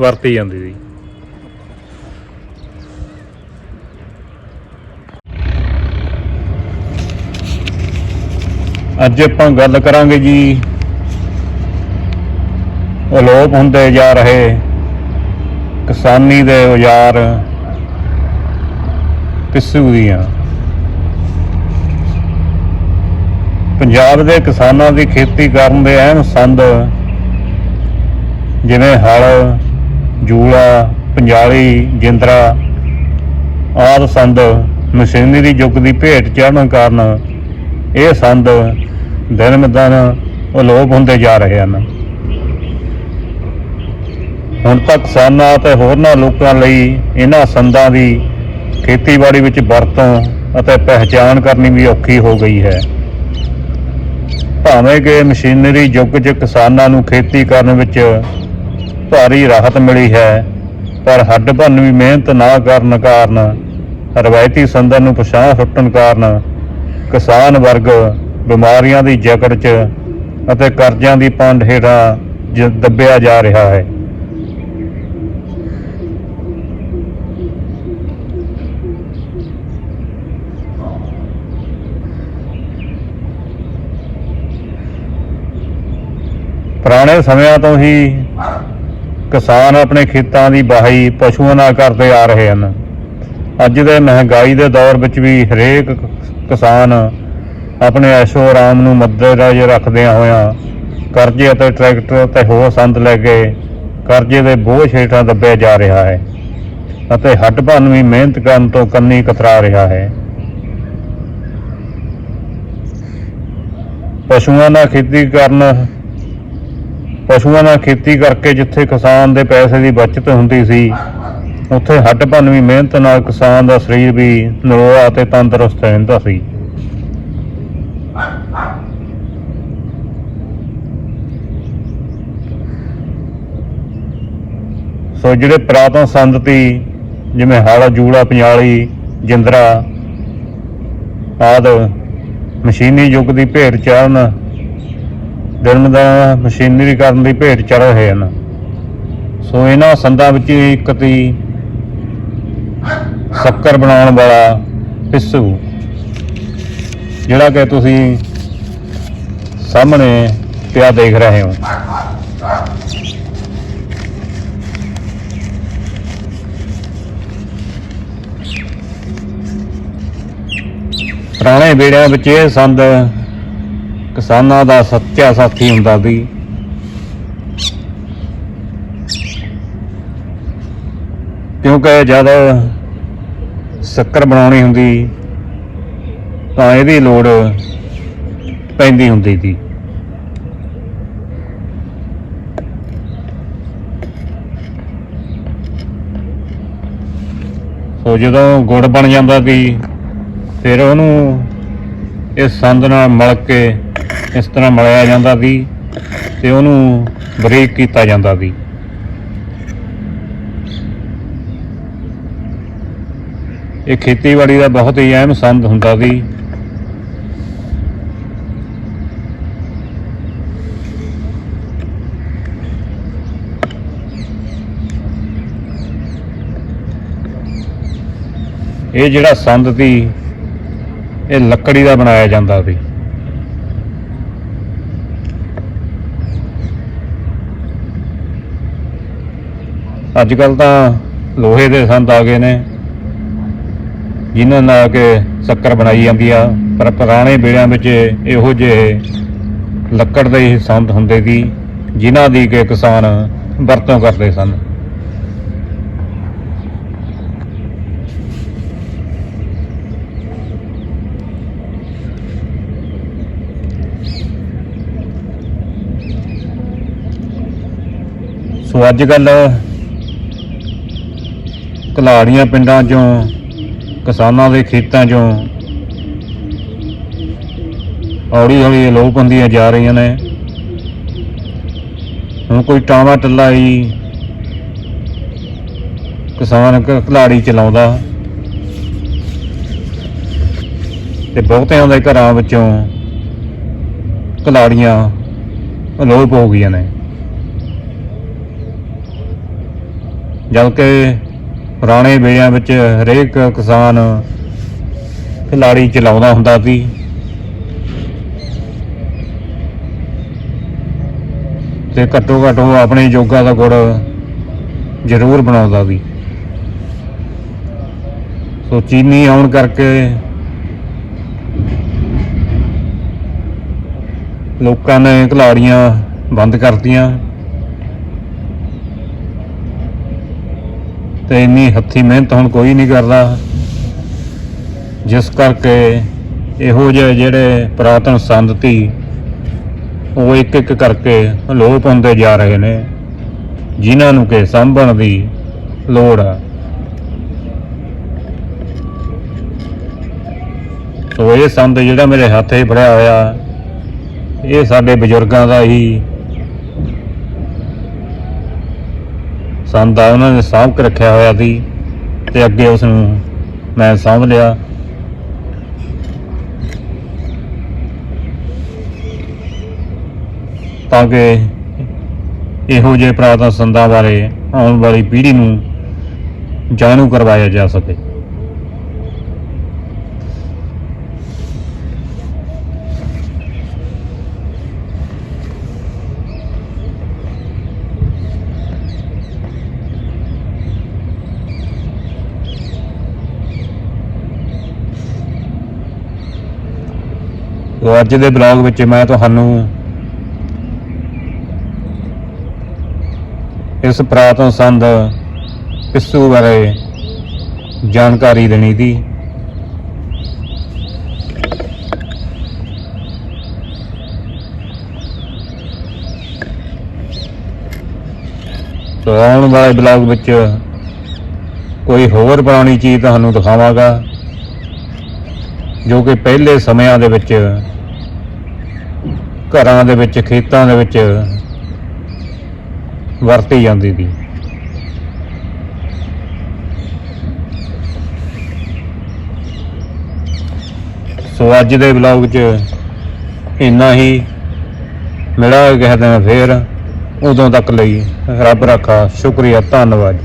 ਵਰਤੀ ਜਾਂਦੀ ਸੀ। ਅੱਜ ਆਪਾਂ ਗੱਲ ਕਰਾਂਗੇ ਜੀ, ਅਲੋਪ ਹੁੰਦੇ ਜਾ ਰਹੇ ਕਿਸਾਨੀ ਦੇ ਔਜ਼ਾਰ ਪਿੱਸੂ ਦੀਆਂ। ਪੰਜਾਬ ਦੇ ਕਿਸਾਨਾਂ ਦੀ ਖੇਤੀ ਕਰਨ ਦੇ ਅਹਿਮ ਸੰਦ ਜਿਵੇਂ ਹਲ ਜੂਲਾ ਪੰਜਾਲੀ, ਜਿੰਦਰਾ, ਆਦਿ ਸੰਦ, ਮਸ਼ੀਨਰੀ ਯੁੱਗ ਦੀ ਭੇਟ ਚੜਨ ਕਾਰਨ ਇਹ ਸੰਦ ਦਿਨ ਦਿਨ ਅਲੋਪ ਹੁੰਦੇ ਜਾ ਰਹੇ ਹਨ। ਹੁਣ ਤੱਕ ਕਿਸਾਨਾਂ ਅਤੇ ਹੋਰਨਾਂ ਲੋਕਾਂ ਲਈ ਇਹਨਾਂ ਸੰਦਾਂ ਦੀ ਖੇਤੀਬਾੜੀ ਵਿੱਚ ਵਰਤੋਂ ਅਤੇ ਪਹਿਚਾਣ ਕਰਨੀ ਵੀ ਔਖੀ ਹੋ ਗਈ ਹੈ। ਭਾਵੇਂ ਕਿ ਮਸ਼ੀਨਰੀ ਯੁੱਗ 'ਚ ਕਿਸਾਨਾਂ ਨੂੰ ਖੇਤੀ ਕਰਨ ਵਿੱਚ ਭਾਰੀ ਰਾਹਤ ਮਿਲੀ ਹੈ, ਪਰ ਹੱਡ ਭੰਨਵੀਂ ਮਿਹਨਤ ਨਾ ਕਰਨ ਕਾਰਨ, ਰਵਾਇਤੀ ਸੰਦਾਂ ਨੂੰ ਪਛਾਣ ਸੁੱਟਣ ਕਾਰਨ, ਕਿਸਾਨ ਵਰਗ ਬਿਮਾਰੀਆਂ ਦੀ ਜਕੜ 'ਚ ਅਤੇ ਕਰਜ਼ਿਆਂ ਦੀ ਪੰਡ ਹੇਠਾਂ ਜ- ਦੱਬਿਆ ਜਾ ਰਿਹਾ ਹੈ। ਪੁਰਾਣੇ ਸਮਿਆਂ ਤੋਂ ਹੀ ਕਿਸਾਨ ਆਪਣੇ ਖੇਤਾਂ ਦੀ ਵਾਹੀ ਪਸ਼ੂਆਂ ਨਾਲ ਕਰਦੇ ਆ ਰਹੇ ਹਨ। ਅੱਜ ਦੇ ਮਹਿੰਗਾਈ ਦੇ ਦੌਰ ਵਿੱਚ ਵੀ ਹਰੇਕ ਕਿਸਾਨ ਆਪਣੇ ਐਸ਼ੋ ਆਰਾਮ ਨੂੰ ਮੱਦੇਨਜ਼ਰ ਰੱਖਦਿਆਂ ਹੋਇਆਂ ਕਰਜ਼ੇ ਅਤੇ ਟਰੈਕਟਰ ਤੇ ਹੋਰ ਸੰਦ ਲੈ ਕੇ ਕਰਜ਼ੇ ਦੇ ਬੋਝ ਹੇਠਾਂ ਦੱਬਿਆ ਜਾ ਰਿਹਾ ਹੈ ਅਤੇ ਹੱਡ ਭੰਨਵੀਂ ਮਿਹਨਤ ਕਰਨ ਤੋਂ ਕੰਨੀ ਕਤਰਾ ਰਿਹਾ ਹੈ। ਪਸ਼ੂਆਂ ਨਾਲ ਖੇਤੀ ਕਰਨ ਪਸ਼ੂਆਂ ਨਾਲ ਖੇਤੀ ਕਰਕੇ ਜਿੱਥੇ ਕਿਸਾਨ ਦੇ ਪੈਸੇ ਦੀ ਬਚਤ ਹੁੰਦੀ ਸੀ, ਉੱਥੇ ਹੱਡ ਭੰਨਵੀਂ ਮਿਹਨਤ ਨਾਲ ਕਿਸਾਨ ਦਾ ਸਰੀਰ ਵੀ ਨਰੋਆ ਅਤੇ ਤੰਦਰੁਸਤ ਰਹਿੰਦਾ ਸੀ। ਸੋ ਜਿਹੜੇ ਪੁਰਾਤਨ ਸੰਦਤੀ ਜਿਵੇਂ ਹਲ ਜੂੜਾ, ਪੰਜਾਲੀ, ਜਿੰਦਰਾ, ਆਦ, ਮਸ਼ੀਨੀ ਯੁੱਗ ਦੀ ਭੇਟ ਚੜਨ ਦਿਨ ਦਾ ਮਸ਼ੀਨਰੀ ਕਰਨ ਦੀ ਭੇਟ ਚੜ ਰਹੇ ਹਨ। ਸੋ ਇਹਨਾਂ ਸੰਦਾਂ ਵਿੱਚ ਇੱਕ ਤੀ ਸ਼ੱਕਰ ਬਣਾਉਣ ਵਾਲਾ ਪਿੱਸੂ, ਜਿਹੜਾ ਕਿ ਤੁਸੀਂ ਸਾਹਮਣੇ ਪਿਆ ਦੇਖ ਰਹੇ ਹੋ। ਪੁਰਾਣੇ ਵੇੜਿਆਂ ਵਿੱਚ ਇਹ ਸੰਦ ਕਿਸਾਨਾਂ ਦਾ ਸੱਚਾ ਸਾਥੀ ਹੁੰਦਾ ਸੀ ਕਿਉਂਕਿ ਜਦ ਸ਼ੱਕਰ ਬਣਾਉਣੀ ਹੁੰਦੀ, ਤਾਂ ਇਹਦੀ ਲੋੜ ਪੈਂਦੀ ਹੁੰਦੀ ਸੀ। ਸੋ ਜਦੋਂ ਗੁੜ ਬਣ ਜਾਂਦਾ ਸੀ, ਫਿਰ ਉਹਨੂੰ ਇਸ ਸੰਦ ਨਾਲ ਮਲ ਕੇ ਇਸ ਤਰ੍ਹਾਂ ਮਲਾਇਆ ਜਾਂਦਾ ਸੀ ਤੇ ਉਹਨੂੰ ਬਰੀਕ ਕੀਤਾ ਜਾਂਦਾ ਸੀ ਇਹ ਖੇਤੀਬਾੜੀ ਦਾ ਬਹੁਤ ਹੀ ਅਹਿਮ ਸੰਦ ਹੁੰਦਾ ਸੀ ਇਹ ਜਿਹੜਾ ਸੰਦ ਸੀ ਇਹ ਲੱਕੜੀ ਦਾ ਬਣਾਇਆ ਜਾਂਦਾ ਸੀ ਅੱਜ ਕੱਲ ਤਾਂ ਲੋਹੇ ਦੇ ਸੰਦ ਆ ਗਏ ਨੇ, ਜਿਨ੍ਹਾਂ ਨਾਲ ਕਿ ਸ਼ੱਕਰ ਬਣਾਈ ਜਾਂਦੀ ਆ, ਪਰ ਪੁਰਾਣੇ ਵੇੜਿਆਂ ਵਿੱਚ ਇਹੋ ਜਿਹੇ ਲੱਕੜ ਦੇ ਹੀ ਸੰਦ ਹੁੰਦੇ ਸੀ, ਜਿਨ੍ਹਾਂ ਦੀ ਕਿ ਕਿਸਾਨ ਵਰਤੋਂ ਕਰਦੇ ਸਨ। ਸੋ ਅੱਜ ਕੱਲ ਕਲਾੜੀਆਂ ਪਿੰਡਾਂ ਚੋਂ, ਕਿਸਾਨਾਂ ਦੇ ਖੇਤਾਂ ਚੋਂ ਹੌਲੀ ਹੌਲੀ ਅਲੋਪ ਹੁੰਦੀਆਂ ਜਾ ਰਹੀਆਂ ਨੇ। ਹੁਣ ਕੋਈ ਟਾਵਾ ਟੱਲਾ ਹੀ ਕਿਸਾਨ ਕਲਾੜੀ ਚਲਾਉਂਦਾ। ਤੇ ਬਹੁਤਿਆਂ ਦੇ ਘਰਾਂ ਵਿੱਚੋਂ ਕਲਾੜੀਆਂ ਅਲੋਪ ਹੋ ਗਈਆਂ ਨੇ। ਜਦ ਕਿ ਪੁਰਾਣੇ ਵੇਲਿਆਂ ਵਿੱਚ ਹਰੇਕ ਕਿਸਾਨ ਖਿਲਾੜੀ ਚਲਾਉਂਦਾ ਹੁੰਦਾ ਸੀ। ਤੇ ਘੱਟੋ ਘੱਟ ਉਹ ਆਪਣੇ ਯੋਗਾ ਦਾ ਗੁੜ ਜ਼ਰੂਰ ਬਣਾਉਂਦਾ ਸੀ। ਸੋ ਚੀਨੀ ਆਉਣ ਕਰਕੇ ਲੋਕਾਂ ਨੇ ਖਿਲਾੜੀਆਂ ਬੰਦ ਕਰਤੀਆਂ। ਤੇ ਇੰਨੀ ਹੱਥੀ ਮਿਹਨਤ ਹੁਣ ਕੋਈ ਨਹੀਂ ਕਰਦਾ। ਜਿਸ ਕਰਕੇ ਇਹੋ ਜਿਹੇ ਜਿਹੜੇ ਪੁਰਾਤਨ ਸੰਦ ਸੀ ਉਹ ਇੱਕ ਇੱਕ ਕਰਕੇ ਲੋਪ ਹੁੰਦੇ ਜਾ ਰਹੇ ਨੇ, ਜਿਨ੍ਹਾਂ ਨੂੰ ਕਿ ਸਾਂਭਣ ਦੀ ਲੋੜ ਆ। ਸੋ ਇਹ ਸੰਦ ਜਿਹੜਾ ਮੇਰੇ ਹੱਥੇ ਫੜਿਆ ਹੋਇਆ, ਇਹ ਸਾਡੇ ਬਜ਼ੁਰਗਾਂ ਦਾ ਹੀ ਸੰਦ ਆ, ਉਹਨਾਂ ਨੇ ਸਾਂਭ ਕੇ ਰੱਖਿਆ ਹੋਇਆ ਸੀ ਤੇ ਅੱਗੇ ਉਸ ਨੂੰ ਮੈਂ ਸਾਂਭ ਲਿਆ। ਤਾਂ ਕਿ ਇਹੋ ਜਿਹੇ ਪ੍ਰਾਤਨ ਸੰਦਾਂ ਬਾਰੇ ਆਉਣ ਵਾਲੀ ਪੀੜ੍ਹੀ ਨੂੰ ਜਾਣੂ ਕਰਵਾਇਆ ਜਾ ਸਕੇ। ਸੋ ਅੱਜ ਦੇ ਬਲੌਗ ਵਿੱਚ ਮੈਂ ਤੁਹਾਨੂੰ ਇਸ ਪ੍ਰਾਤਨ ਸੰਦ ਪਿੱਸੂ ਬਾਰੇ ਜਾਣਕਾਰੀ ਦੇਣੀ ਸੀ। ਸੋ ਆਉਣ ਵਾਲੇ ਬਲੌਗ ਵਿੱਚ ਕੋਈ ਹੋਰ ਪੁਰਾਣੀ ਚੀਜ਼ ਤੁਹਾਨੂੰ ਦਿਖਾਵਾਂਗਾ, ਜੋ ਕਿ ਪਹਿਲੇ ਸਮਿਆਂ ਦੇ ਵਿੱਚ ਘਰਾਂ ਦੇ ਵਿੱਚ, ਖੇਤਾਂ ਦੇ ਵਿੱਚ ਵਰਤੀ ਜਾਂਦੀ ਸੀ। ਸੋ ਅੱਜ ਦੇ ਵਲੌਗ 'ਚ ਇੰਨਾ ਹੀ। ਮਿਲਾਂਗੇ ਕਿਸੇ ਦਿਨ ਫੇਰ। ਉਦੋਂ ਤੱਕ ਲਈ ਰੱਬ ਰੱਖਾ ਸ਼ੁਕਰੀਆ, ਧੰਨਵਾਦ।